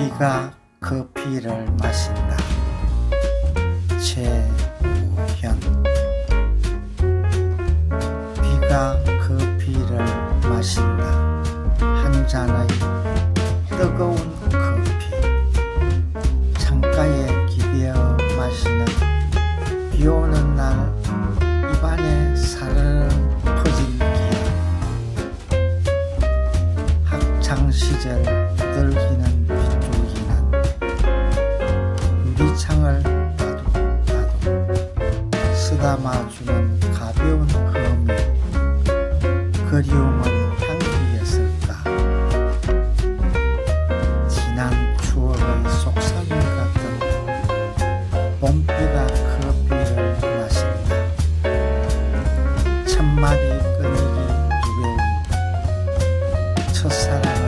비가 커피를 마신다. 최우현 비가 커피를 마신다. 한 잔의 뜨거운 커피 창가에 기대어 마시는 비 오는 날 입안에 사르르 퍼진 기억 학창 시절 들기는 유리창을 따도 따도 쓰다 마주는 가벼운 흠이 그리움은 향기였을까? 지난 추억의 속삭임 같은 봄비가 커피를 마신다. 천마디 끈기 두려운 첫사랑